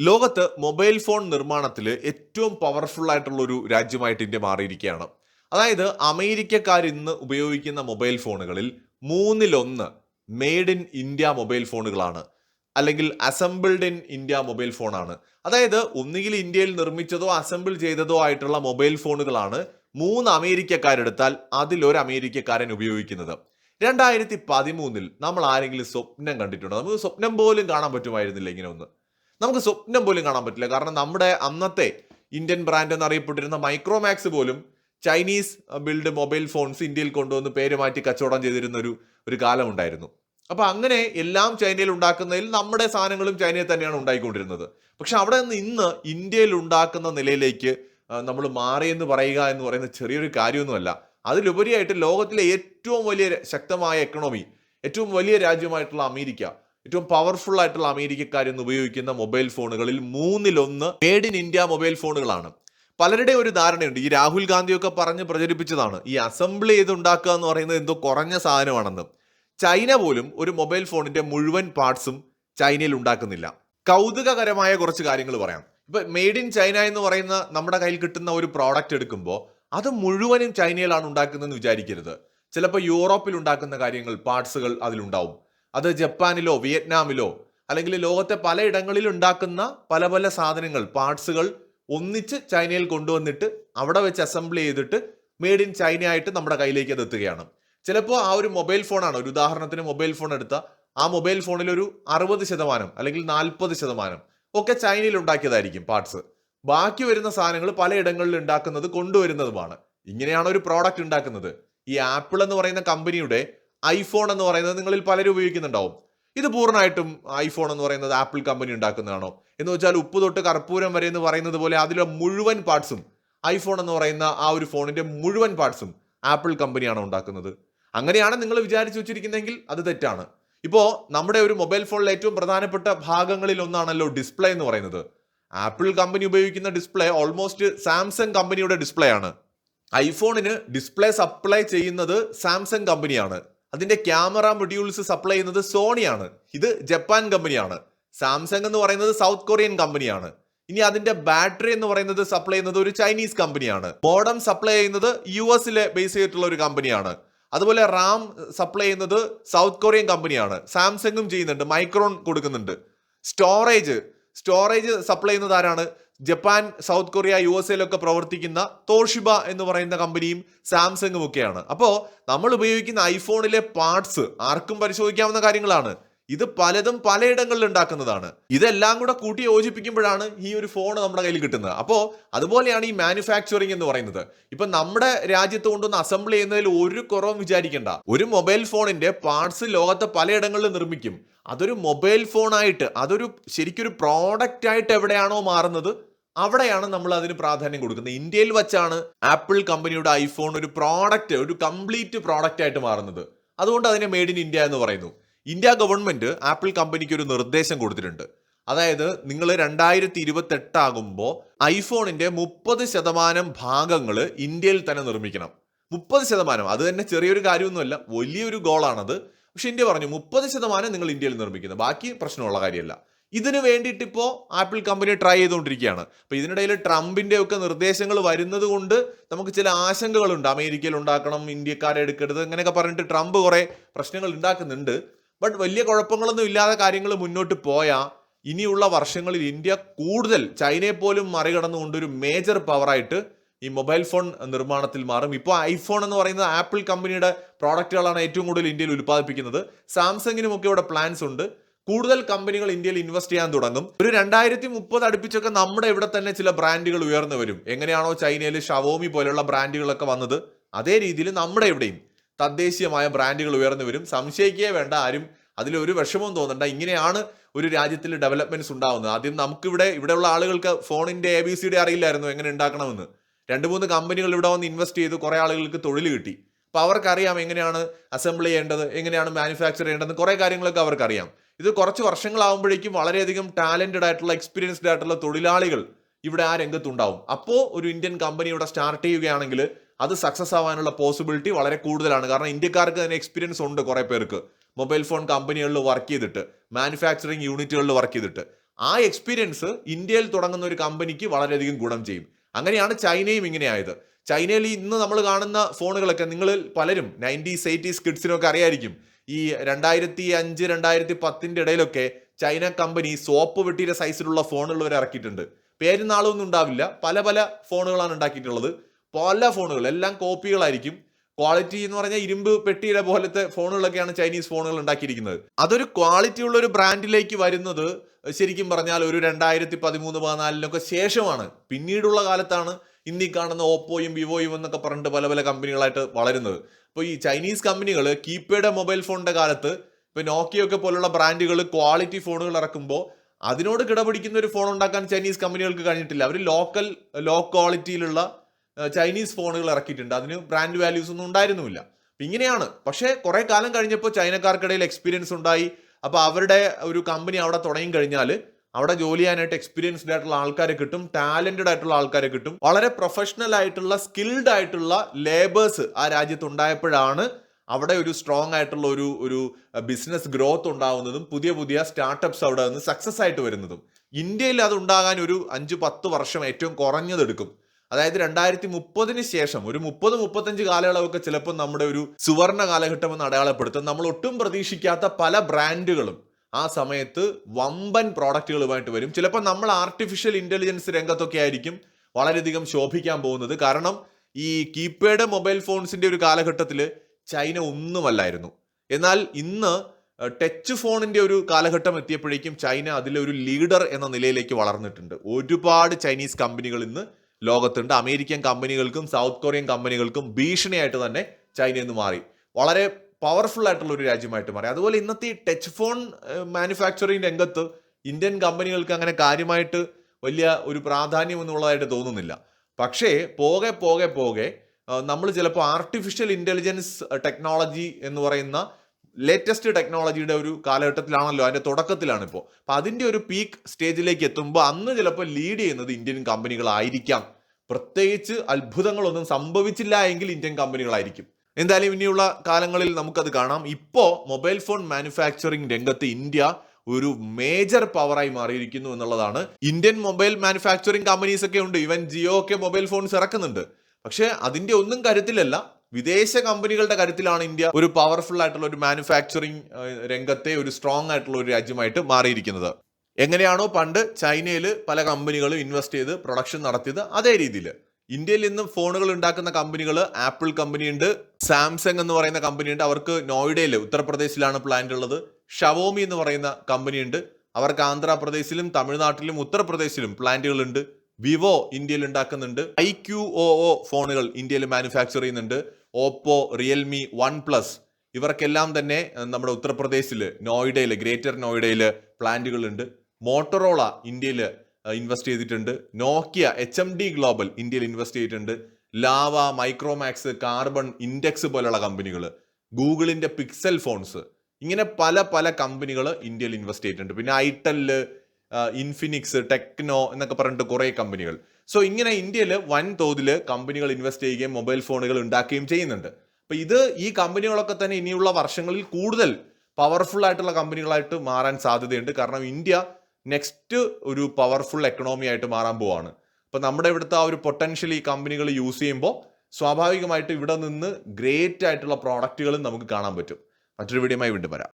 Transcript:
ലോകത്ത് mobile phone നിർമ്മാണത്തിൽ ഏറ്റവും പവർഫുൾ ആയിട്ടുള്ള ഒരു രാജ്യമായിട്ട് ഇന്ത്യ മാറിയിരിക്കുകയാണ്. അതായത് അമേരിക്കക്കാർ ഇന്ന് ഉപയോഗിക്കുന്ന മൊബൈൽ ഫോണുകളിൽ മൂന്നിലൊന്ന് മെയ്ഡ് ഇൻ ഇന്ത്യ മൊബൈൽ ഫോണുകളാണ്. അല്ലെങ്കിൽ അസംബിൾഡ് ഇൻ ഇന്ത്യ മൊബൈൽ ഫോണാണ്. അതായത് ഒന്നുകിൽ ഇന്ത്യയിൽ നിർമ്മിച്ചതോ അസംബിൾ ചെയ്തതോ ആയിട്ടുള്ള മൊബൈൽ ഫോണുകളാണ് മൂന്ന് അമേരിക്കക്കാരെടുത്താൽ അതിലൊരു അമേരിക്കക്കാരൻ ഉപയോഗിക്കുന്നത്. രണ്ടായിരത്തി പതിമൂന്നിൽ നമ്മൾ ആരെങ്കിലും സ്വപ്നം കണ്ടിട്ടുണ്ടോ? നമുക്ക് സ്വപ്നം പോലും കാണാൻ പറ്റുമായിരുന്നില്ല ഇങ്ങനെ ഒന്ന്. നമുക്ക് സ്വപ്നം പോലും കാണാൻ പറ്റില്ല. കാരണം നമ്മുടെ അന്നത്തെ ഇന്ത്യൻ ബ്രാൻഡ് എന്നറിയപ്പെട്ടിരുന്ന മൈക്രോമാക്സ് പോലും ചൈനീസ് ബിൽഡ് മൊബൈൽ ഫോൺസ് ഇന്ത്യയിൽ കൊണ്ടുവന്ന് പേര് മാറ്റി കച്ചവടം ചെയ്തിരുന്ന ഒരു ഒരു കാലം ഉണ്ടായിരുന്നു അപ്പൊ അങ്ങനെ എല്ലാം ചൈനയിൽ ഉണ്ടാക്കുന്നതിൽ നമ്മുടെ സാധനങ്ങളും ചൈനയിൽ തന്നെയാണ് ഉണ്ടായിക്കൊണ്ടിരുന്നത്. പക്ഷെ അവിടെ നിന്ന് ഇന്ന് ഇന്ത്യയിൽ ഉണ്ടാക്കുന്ന നിലയിലേക്ക് നമ്മൾ മാറിയെന്ന് പറയുക എന്ന് പറയുന്ന ചെറിയൊരു കാര്യമൊന്നുമല്ല. അതിലുപരിയായിട്ട് ലോകത്തിലെ ഏറ്റവും വലിയ ശക്തമായ എക്കണോമി ഏറ്റവും വലിയ രാജ്യമായിട്ടുള്ള അമേരിക്ക ഏറ്റവും പവർഫുൾ ആയിട്ടുള്ള അമേരിക്കക്കാരിന്ന് ഉപയോഗിക്കുന്ന മൊബൈൽ ഫോണുകളിൽ മൂന്നിലൊന്ന് മേഡ് ഇൻ ഇന്ത്യ മൊബൈൽ ഫോണുകളാണ്. പലരുടെയും ഒരു ധാരണയുണ്ട്. ഈ രാഹുൽ ഗാന്ധിയൊക്കെ പറഞ്ഞ് പ്രചരിപ്പിച്ചതാണ്. ഈ അസംബിൾ ചെയ്ത് ഉണ്ടാക്കുക എന്ന് പറയുന്നത് എന്തോ കുറഞ്ഞ സാധനമാണെന്ന്. ചൈന പോലും ഒരു മൊബൈൽ ഫോണിന്റെ മുഴുവൻ പാർട്സും ചൈനയിൽ ഉണ്ടാക്കുന്നില്ല. കൗതുകകരമായ കുറച്ച് കാര്യങ്ങൾ പറയാം. ഇപ്പൊ മെയ്ഡ് ഇൻ ചൈന എന്ന് പറയുന്ന നമ്മുടെ കയ്യിൽ കിട്ടുന്ന ഒരു പ്രോഡക്റ്റ് എടുക്കുമ്പോൾ അത് മുഴുവനും ചൈനയിലാണ് ഉണ്ടാക്കുന്നതെന്ന് വിചാരിക്കരുത്. ചിലപ്പോൾ യൂറോപ്പിൽ ഉണ്ടാക്കുന്ന കാര്യങ്ങൾ പാർട്സുകൾ അതിലുണ്ടാവും. അത് ജപ്പാനിലോ വിയറ്റ്നാമിലോ അല്ലെങ്കിൽ ലോകത്തെ പലയിടങ്ങളിൽ ഉണ്ടാക്കുന്ന പല പല സാധനങ്ങൾ പാർട്സുകൾ ഒന്നിച്ച് ചൈനയിൽ കൊണ്ടുവന്നിട്ട് അവിടെ വെച്ച് അസംബിൾ ചെയ്തിട്ട് മെയ്ഡ് ഇൻ ചൈന ആയിട്ട് നമ്മുടെ കയ്യിലേക്ക് അത് എത്തുകയാണ്. ചിലപ്പോൾ ആ ഒരു മൊബൈൽ ഫോണാണ് ഒരു ഉദാഹരണത്തിന് മൊബൈൽ ഫോൺ എടുത്ത ആ മൊബൈൽ ഫോണിൽ ഒരു അറുപത് ശതമാനം അല്ലെങ്കിൽ നാൽപ്പത് ശതമാനം ഒക്കെ ചൈനയിൽ ഉണ്ടാക്കിയതായിരിക്കും പാർട്സ്. ബാക്കി വരുന്ന സാധനങ്ങൾ പലയിടങ്ങളിൽ ഉണ്ടാക്കുന്നത് കൊണ്ടുവരുന്നതുമാണ്. ഇങ്ങനെയാണ് ഒരു പ്രോഡക്റ്റ് ഉണ്ടാക്കുന്നത്. ഈ ആപ്പിൾ എന്ന് പറയുന്ന കമ്പനിയുടെ ഐഫോൺ എന്ന് പറയുന്നത് നിങ്ങളിൽ പലരും ഉപയോഗിക്കുന്നുണ്ടാവും. ഇത് പൂർണമായിട്ടും ഐഫോൺ എന്ന് പറയുന്നത് ആപ്പിൾ കമ്പനി ഉണ്ടാക്കുന്നതാണോ? എന്ന് വെച്ചാൽ ഉപ്പ് തൊട്ട് കർപ്പൂരം വരെ എന്ന് പറയുന്നത് പോലെ അതിലെ മുഴുവൻ പാർട്സും ഐഫോൺ എന്ന് പറയുന്ന ആ ഒരു ഫോണിന്റെ മുഴുവൻ പാർട്സും ആപ്പിൾ കമ്പനിയാണ് ഉണ്ടാക്കുന്നത്. അങ്ങനെയാണ് നിങ്ങൾ വിചാരിച്ചു വെച്ചിരിക്കുന്നതെങ്കിൽ അത് തെറ്റാണ്. ഇപ്പോൾ നമ്മുടെ ഒരു മൊബൈൽ ഫോണിലെ ഏറ്റവും പ്രധാനപ്പെട്ട ഭാഗങ്ങളിൽ ഒന്നാണല്ലോ ഡിസ്പ്ലേ എന്ന് പറയുന്നത്. ആപ്പിൾ കമ്പനി ഉപയോഗിക്കുന്ന ഡിസ്പ്ലേ ഓൾമോസ്റ്റ് സാംസങ് കമ്പനിയുടെ ഡിസ്പ്ലേ ആണ്. ഐഫോണിന് ഡിസ്പ്ലേ സപ്ലൈ ചെയ്യുന്നത് സാംസങ് കമ്പനിയാണ്. അതിന്റെ ക്യാമറ മൊഡ്യൂൾസ് സപ്ലൈ ചെയ്യുന്നത് സോണിയാണ്. ഇത് ജപ്പാൻ കമ്പനിയാണ്. സാംസങ് എന്ന് പറയുന്നത് സൗത്ത് കൊറിയൻ കമ്പനിയാണ്. ഇനി അതിന്റെ ബാറ്ററി എന്ന് പറയുന്നത് സപ്ലൈ ചെയ്യുന്നത് ഒരു ചൈനീസ് കമ്പനിയാണ്. മോഡം സപ്ലൈ ചെയ്യുന്നത് യു എസിലെ ബേസ് ചെയ്തിട്ടുള്ള ഒരു കമ്പനിയാണ്. അതുപോലെ റാം സപ്ലൈ ചെയ്യുന്നത് സൗത്ത് കൊറിയൻ കമ്പനിയാണ്. സാംസങ്ങും ചെയ്യുന്നുണ്ട് മൈക്രോൺ കൊടുക്കുന്നുണ്ട്. സ്റ്റോറേജ് സ്റ്റോറേജ് സപ്ലൈ ചെയ്യുന്നത് ആരാണ്? Japan south Korea U S എയിലൊക്കെ പ്രവർത്തിക്കുന്ന തോഷിബ എന്ന് പറയുന്ന കമ്പനിയും സാംസങ്ങും ഒക്കെയാണ് അപ്പോൾ നമ്മൾ ഉപയോഗിക്കുന്ന ഐഫോണിലെ പാർട്സ് ആർക്കും പരിശോധിക്കാവുന്ന കാര്യങ്ങളാണ്. ഇത് പലതും പലയിടങ്ങളിൽ ഉണ്ടാക്കുന്നതാണ്. ഇതെല്ലാം കൂടെ കൂട്ടി യോജിപ്പിക്കുമ്പോഴാണ് ഈ ഒരു ഫോൺ നമ്മുടെ കയ്യിൽ കിട്ടുന്നത്. അപ്പോൾ അതുപോലെയാണ് ഈ മാനുഫാക്ചറിങ് എന്ന് പറയുന്നത്. ഇപ്പൊ നമ്മുടെ രാജ്യത്ത് കൊണ്ടുവന്ന് അസംബിൾ ചെയ്യുന്നതിൽ ഒരു കുറവും വിചാരിക്കേണ്ട. ഒരു മൊബൈൽ ഫോണിന്റെ പാർട്സ് ലോകത്തെ പലയിടങ്ങളിൽ നിർമ്മിക്കും. അതൊരു മൊബൈൽ ഫോണായിട്ട് അതൊരു ശരിക്കൊരു പ്രോഡക്റ്റ് ആയിട്ട് എവിടെയാണോ മാറുന്നത് അവിടെയാണ് നമ്മൾ അതിന് പ്രാധാന്യം കൊടുക്കുന്നത്. ഇന്ത്യയിൽ വെച്ചാണ് ആപ്പിൾ കമ്പനിയുടെ ഐഫോൺ ഒരു പ്രോഡക്റ്റ് ഒരു കംപ്ലീറ്റ് പ്രോഡക്റ്റ് ആയിട്ട് മാറുന്നത്. അതുകൊണ്ട് അതിനെ മെയ്ഡ് ഇൻ ഇന്ത്യ എന്ന് പറയുന്നു. ഇന്ത്യ ഗവൺമെന്റ് ആപ്പിൾ കമ്പനിക്ക് ഒരു നിർദ്ദേശം കൊടുത്തിട്ടുണ്ട്. അതായത് നിങ്ങൾ രണ്ടായിരത്തി ഇരുപത്തെട്ട് ആകുമ്പോൾ ഐഫോണിന്റെ മുപ്പത് ശതമാനം ഭാഗങ്ങൾ ഇന്ത്യയിൽ തന്നെ നിർമ്മിക്കണം. മുപ്പത് ശതമാനം. അത് തന്നെ ചെറിയൊരു കാര്യമൊന്നുമല്ല. വലിയൊരു ഗോളാണത്. പക്ഷെ ഇന്ത്യ പറഞ്ഞു മുപ്പത് ശതമാനം നിങ്ങൾ ഇന്ത്യയിൽ നിർമ്മിക്കുന്നത് ബാക്കി പ്രശ്നമുള്ള കാര്യമല്ല. ഇതിനു വേണ്ടിയിട്ട് ഇപ്പോൾ ആപ്പിൾ കമ്പനി ട്രൈ ചെയ്തുകൊണ്ടിരിക്കുകയാണ്. അപ്പോൾ ഇതിനിടയിൽ ട്രംപിന്റെ ഒക്കെ നിർദ്ദേശങ്ങൾ വരുന്നത് കൊണ്ട് നമുക്ക് ചില ആശങ്കകളുണ്ട്. അമേരിക്കയിൽ ഉണ്ടാക്കണം ഇന്ത്യക്കാരെ എടുക്കരുത് അങ്ങനെയൊക്കെ പറഞ്ഞിട്ട് ട്രംപ് കുറേ പ്രശ്നങ്ങൾ ഉണ്ടാക്കുന്നുണ്ട്. ബട്ട് വലിയ കുഴപ്പങ്ങളൊന്നും ഇല്ലാതെ കാര്യങ്ങൾ മുന്നോട്ട് പോയാൽ ഇനിയുള്ള വർഷങ്ങളിൽ ഇന്ത്യ കൂടുതൽ ചൈനയെ പോലും മറികടന്നുകൊണ്ട് ഒരു മേജർ പവറായിട്ട് ഈ മൊബൈൽ ഫോൺ നിർമ്മാണത്തിൽ മാറും. ഇപ്പോൾ ഐഫോൺ എന്ന് പറയുന്നത് ആപ്പിൾ കമ്പനിയുടെ പ്രോഡക്റ്റുകളാണ് ഏറ്റവും കൂടുതൽ ഇന്ത്യയിൽ ഉൽപ്പാദിപ്പിക്കുന്നത്. സാംസങ്ങിനും ഒക്കെ ഇവിടെ പ്ലാൻസ് ഉണ്ട്. കൂടുതൽ കമ്പനികൾ ഇന്ത്യയിൽ ഇൻവെസ്റ്റ് ചെയ്യാൻ തുടങ്ങും. ഒരു രണ്ടായിരത്തി മുപ്പത് അടുപ്പിച്ചൊക്കെ നമ്മുടെ ഇവിടെ തന്നെ ചില ബ്രാൻഡുകൾ ഉയർന്നു വരും. എങ്ങനെയാണോ ചൈനയിൽ ഷവോമി പോലെയുള്ള ബ്രാൻഡുകളൊക്കെ വന്നത് അതേ രീതിയിൽ നമ്മുടെ ഇവിടെയും. തദ്ദേശീയമായ ബ്രാൻഡുകൾ ഉയർന്നു വരും. സംശയിക്കേ വേണ്ട ആരും അതിലൊരു വിഷമവും തോന്നണ്ട. ഇങ്ങനെയാണ് ഒരു രാജ്യത്തിൽ ഡെവലപ്മെന്റ്സ് ഉണ്ടാവുന്നത്. ആദ്യം നമുക്കിവിടെ ഇവിടെയുള്ള ആളുകൾക്ക് ഫോണിന്റെ എ ബി സിയുടെ അറിയില്ലായിരുന്നു എങ്ങനെ ഉണ്ടാക്കണമെന്ന്. രണ്ട് മൂന്ന് കമ്പനികൾ ഇവിടെ വന്ന് ഇൻവെസ്റ്റ് ചെയ്ത് കുറേ ആളുകൾക്ക് തൊഴിൽ കിട്ടി. അപ്പൊ അവർക്കറിയാം എങ്ങനെയാണ് അസംബിൾ ചെയ്യേണ്ടത് എങ്ങനെയാണ് മാനുഫാക്ചർ ചെയ്യേണ്ടത് കുറേ കാര്യങ്ങളൊക്കെ അവർക്കറിയാം. ഇത് കുറച്ച് വർഷങ്ങളാകുമ്പോഴേക്കും വളരെയധികം ടാലന്റഡ് ആയിട്ടുള്ള എക്സ്പീരിയൻസ്ഡ് ആയിട്ടുള്ള തൊഴിലാളികൾ ഇവിടെ ആ രംഗത്തുണ്ടാവും. അപ്പോൾ ഒരു ഇന്ത്യൻ കമ്പനി ഇവിടെ സ്റ്റാർട്ട് ചെയ്യുകയാണെങ്കിൽ അത് സക്സസ് ആവാനുള്ള പോസിബിലിറ്റി വളരെ കൂടുതലാണ്. കാരണം ഇന്ത്യക്കാർക്ക് തന്നെ എക്സ്പീരിയൻസ് ഉണ്ട് കുറേ പേർക്ക്. മൊബൈൽ ഫോൺ കമ്പനികളിൽ വർക്ക് ചെയ്തിട്ട് മാനുഫാക്ചറിങ് യൂണിറ്റുകളിൽ വർക്ക് ചെയ്തിട്ട്. ആ എക്സ്പീരിയൻസ് ഇന്ത്യയിൽ തുടങ്ങുന്ന ഒരു കമ്പനിക്ക് വളരെയധികം ഗുണം ചെയ്യും. അങ്ങനെയാണ് ചൈനയും ഇങ്ങനെ ആയത്. ചൈനയിൽ ഇന്ന് നമ്മൾ കാണുന്ന ഫോണുകളൊക്കെ നിങ്ങളിൽ പലരും നയന്റീസ് എയ്റ്റീസ് കിഡ്സിനൊക്കെ അറിയായിരിക്കും. ഈ രണ്ടായിരത്തി അഞ്ച് രണ്ടായിരത്തി പത്തിന്റെ ഇടയിലൊക്കെ ചൈന കമ്പനി സോപ്പ് വെട്ടിയുടെ സൈസിലുള്ള ഫോണുകൾ വരെ ഇറക്കിയിട്ടുണ്ട്. പേരും നാളൊന്നും ഉണ്ടാവില്ല. പല പല ഫോണുകളാണ് ഉണ്ടാക്കിയിട്ടുള്ളത്. പല ഫോണുകൾ എല്ലാം കോപ്പികളായിരിക്കും. ക്വാളിറ്റി എന്ന് പറഞ്ഞാൽ ഇരുമ്പ് പെട്ടിയുടെ പോലത്തെ ഫോണുകളൊക്കെയാണ് ചൈനീസ് ഫോണുകൾ ഉണ്ടാക്കിയിരിക്കുന്നത്. അതൊരു ക്വാളിറ്റി ഉള്ള ഒരു ബ്രാൻഡിലേക്ക് വരുന്നത് ശരിക്കും പറഞ്ഞാൽ ഒരു രണ്ടായിരത്തി പതിമൂന്ന് പതിനാലിനൊക്കെ ശേഷമാണ്. പിന്നീടുള്ള കാലത്താണ് ഇന്നീ കാണുന്ന ഓപ്പോയും വിവോയും എന്നൊക്കെ പറഞ്ഞിട്ട് പല പല കമ്പനികളായിട്ട് വളരുന്നത്. അപ്പോൾ ഈ ചൈനീസ് കമ്പനികൾ കീപാഡ് മൊബൈൽ ഫോണിന്റെ കാലത്ത് ഇപ്പോൾ നോക്കിയൊക്കെ പോലുള്ള ബ്രാൻഡുകൾ ക്വാളിറ്റി ഫോണുകൾ ഇറക്കുമ്പോൾ അതിനോട് കിടപിടിക്കുന്ന ഒരു ഫോൺ ഉണ്ടാക്കാൻ ചൈനീസ് കമ്പനികൾക്ക് കഴിഞ്ഞിട്ടില്ല. അവർ ലോക്കൽ ലോ ക്വാളിറ്റിയിലുള്ള ചൈനീസ് ഫോണുകൾ ഇറക്കിയിട്ടുണ്ട്. അതിന് ബ്രാൻഡ് വാല്യൂസ് ഒന്നും ഉണ്ടായിരുന്നുമില്ല. ഇങ്ങനെയാണ്. പക്ഷേ കുറെ കാലം കഴിഞ്ഞപ്പോൾ ചൈനക്കാർക്കിടയിൽ എക്സ്പീരിയൻസ് ഉണ്ടായി. അപ്പോൾ അവരുടെ ഒരു കമ്പനി അവിടെ തുടങ്ങി കഴിഞ്ഞാൽ അവിടെ ജോലി ചെയ്യാനായിട്ട് എക്സ്പീരിയൻസ്ഡ് ആയിട്ടുള്ള ആൾക്കാരെ കിട്ടും ടാലന്റഡ് ആയിട്ടുള്ള ആൾക്കാരെ കിട്ടും. വളരെ പ്രൊഫഷണൽ ആയിട്ടുള്ള സ്കിൽഡ് ആയിട്ടുള്ള ലേബേഴ്സ് ആ രാജ്യത്ത് ഉണ്ടായപ്പോഴാണ് അവിടെ ഒരു സ്ട്രോങ് ആയിട്ടുള്ള ഒരു ഒരു ബിസിനസ് ഗ്രോത്ത് ഉണ്ടാവുന്നതും പുതിയ പുതിയ സ്റ്റാർട്ടപ്സ് അവിടെ നിന്ന് സക്സസ് ആയിട്ട് വരുന്നതും. ഇന്ത്യയിൽ അത് ഉണ്ടാകാൻ ഒരു അഞ്ച് പത്ത് വർഷം ഏറ്റവും കുറഞ്ഞത് എടുക്കും. അതായത് രണ്ടായിരത്തി മുപ്പതിന് ശേഷം ഒരു മുപ്പത് മുപ്പത്തഞ്ച് കാലയളവൊക്കെ ചിലപ്പോൾ നമ്മുടെ ഒരു സുവർണ കാലഘട്ടം എന്ന് അടയാളപ്പെടുത്തും. നമ്മൾ ഒട്ടും പ്രതീക്ഷിക്കാത്ത പല ബ്രാൻഡുകളും ആ സമയത്ത് വമ്പൻ പ്രോഡക്റ്റുകളുമായിട്ട് വരും. ചിലപ്പോൾ നമ്മൾ ആർട്ടിഫിഷ്യൽ ഇന്റലിജൻസ് രംഗത്തൊക്കെ ആയിരിക്കും വളരെയധികം ശോഭിക്കാൻ പോകുന്നത്. കാരണം ഈ കീപാഡ് മൊബൈൽ ഫോൺസിന്റെ ഒരു കാലഘട്ടത്തിൽ ചൈന ഒന്നുമല്ലായിരുന്നു. എന്നാൽ ഇന്ന് ടച്ച് ഫോണിന്റെ ഒരു കാലഘട്ടം എത്തിയപ്പോഴേക്കും ചൈന അതിലെ ഒരു ലീഡർ എന്ന നിലയിലേക്ക് വളർന്നിട്ടുണ്ട്. ഒരുപാട് ചൈനീസ് കമ്പനികൾ ഇന്ന് ലോകത്തുണ്ട്. അമേരിക്കൻ കമ്പനികൾക്കും സൗത്ത് കൊറിയൻ കമ്പനികൾക്കും ഭീഷണിയായിട്ട് തന്നെ ചൈന എന്ന് മാറി. വളരെ പവർഫുൾ ആയിട്ടുള്ള ഒരു രാജ്യമായിട്ട് മാറി. അതുപോലെ ഇന്നത്തെ ടച്ച് ഫോൺ മാനുഫാക്ചറിങ് രംഗത്ത് ഇന്ത്യൻ കമ്പനികൾക്ക് അങ്ങനെ കാര്യമായിട്ട് വലിയ ഒരു പ്രാധാന്യം എന്നുള്ളതായിട്ട് തോന്നുന്നില്ല. പക്ഷേ പോകെ പോകെ പോകെ നമ്മൾ ചിലപ്പോൾ ആർട്ടിഫിഷ്യൽ ഇന്റലിജൻസ് ടെക്നോളജി എന്ന് പറയുന്ന ലേറ്റസ്റ്റ് ടെക്നോളജിയുടെ ഒരു കാലഘട്ടത്തിലാണല്ലോ അതിന്റെ തുടക്കത്തിലാണ് ഇപ്പോൾ അപ്പൊ അതിന്റെ ഒരു പീക്ക് സ്റ്റേജിലേക്ക് എത്തുമ്പോൾ അന്ന് ചിലപ്പോൾ ലീഡ് ചെയ്യുന്നത് ഇന്ത്യൻ കമ്പനികളായിരിക്കാം. പ്രത്യേകിച്ച് അത്ഭുതങ്ങളൊന്നും സംഭവിച്ചില്ല എങ്കിൽ ഇന്ത്യൻ കമ്പനികളായിരിക്കും. എന്തായാലും ഇനിയുള്ള കാലങ്ങളിൽ നമുക്കത് കാണാം. ഇപ്പോൾ മൊബൈൽ ഫോൺ മാനുഫാക്ചറിംഗ് രംഗത്ത് ഇന്ത്യ ഒരു മേജർ പവറായി മാറിയിരിക്കുന്നു എന്നുള്ളതാണ്. ഇന്ത്യൻ മൊബൈൽ മാനുഫാക്ചറിംഗ് കമ്പനീസ് ഒക്കെ ഉണ്ട്. ഇവൻ ജിയോ ഒക്കെ മൊബൈൽ ഫോൺസ് ഇറക്കുന്നുണ്ട്. പക്ഷേ അതിന്റെ ഒന്നും കരുത്തിലല്ല വിദേശ കമ്പനികളുടെ കരുത്തിലാണ് ഇന്ത്യ ഒരു പവർഫുൾ ആയിട്ടുള്ള ഒരു മാനുഫാക്ചറിങ് രംഗത്തെ ഒരു സ്ട്രോങ് ആയിട്ടുള്ള ഒരു രാജ്യമായിട്ട് മാറിയിരിക്കുന്നത്. എങ്ങനെയാണോ പണ്ട് ചൈനയിൽ പല കമ്പനികളും ഇൻവെസ്റ്റ് ചെയ്ത് പ്രൊഡക്ഷൻ നടത്തിയത് അതേ രീതിയിൽ ഇന്ത്യയിൽ നിന്നും ഫോണുകൾ ഉണ്ടാക്കുന്ന കമ്പനികൾ ആപ്പിൾ കമ്പനിയുണ്ട് സാംസങ് എന്ന് പറയുന്ന കമ്പനിയുണ്ട് അവർക്ക് നോയിഡയിൽ ഉത്തർപ്രദേശിലാണ് പ്ലാന്റ് ഉള്ളത് ഷവോമി എന്ന് പറയുന്ന കമ്പനിയുണ്ട് അവർക്ക് ആന്ധ്രാപ്രദേശിലും തമിഴ്നാട്ടിലും ഉത്തർപ്രദേശിലും പ്ലാന്റുകളുണ്ട് വിവോ ഇന്ത്യയിൽ ഉണ്ടാക്കുന്നുണ്ട് ഐ ക്യു ഒ ഫോണുകൾ ഇന്ത്യയിൽ മാനുഫാക്ചർ ചെയ്യുന്നുണ്ട് ഓപ്പോ റിയൽമി വൺ പ്ലസ് ഇവർക്കെല്ലാം തന്നെ നമ്മുടെ ഉത്തർപ്രദേശിൽ നോയിഡയിൽ ഗ്രേറ്റർ നോയിഡയിൽ പ്ലാന്റുകളുണ്ട്. മോട്ടറോള ഇന്ത്യയിൽ ഇൻവെസ്റ്റ് ചെയ്തിട്ടുണ്ട്. Nokia H M D global ഇന്ത്യയിൽ ഇൻവെസ്റ്റ് ചെയ്തിട്ടുണ്ട്. ലാവ മൈക്രോമാക്സ് കാർബൺ ഇൻഡെക്സ് പോലുള്ള കമ്പനികൾ ഗൂഗിളിന്റെ പിക്സൽ ഫോൺസ് ഇങ്ങനെ പല പല കമ്പനികൾ ഇന്ത്യയിൽ ഇൻവെസ്റ്റ് ചെയ്തിട്ടുണ്ട്. പിന്നെ ഐടെൽ ഇൻഫിനിക്സ് ടെക്നോ എന്നൊക്കെ പറഞ്ഞിട്ട് കുറേ കമ്പനികൾ. സോ ഇങ്ങനെ ഇന്ത്യയിൽ വൻ തോതിൽ കമ്പനികൾ ഇൻവെസ്റ്റ് ചെയ്യുകയും മൊബൈൽ ഫോണുകൾ ഉണ്ടാക്കുകയും ചെയ്യുന്നുണ്ട്. അപ്പോൾ ഇത് ഈ കമ്പനികളൊക്കെ തന്നെ ഇനിയുള്ള വർഷങ്ങളിൽ കൂടുതൽ പവർഫുൾ ആയിട്ടുള്ള കമ്പനികളായിട്ട് മാറാൻ സാധ്യതയുണ്ട്. കാരണം ഇന്ത്യ നെക്സ്റ്റ് ഒരു പവർഫുൾ എക്കണോമി ആയിട്ട് മാറാൻ പോവാണ്. അപ്പോൾ നമ്മുടെ ഇവിടുത്തെ ആ ഒരു പൊട്ടൻഷ്യൽ ഈ കമ്പനികൾ യൂസ് ചെയ്യുമ്പോൾ സ്വാഭാവികമായിട്ട് ഇവിടെ നിന്ന് ഗ്രേറ്റ് ആയിട്ടുള്ള പ്രോഡക്റ്റുകളും നമുക്ക് കാണാൻ പറ്റും. മറ്റൊരു വീഡിയോമായി വീണ്ടും വരാം.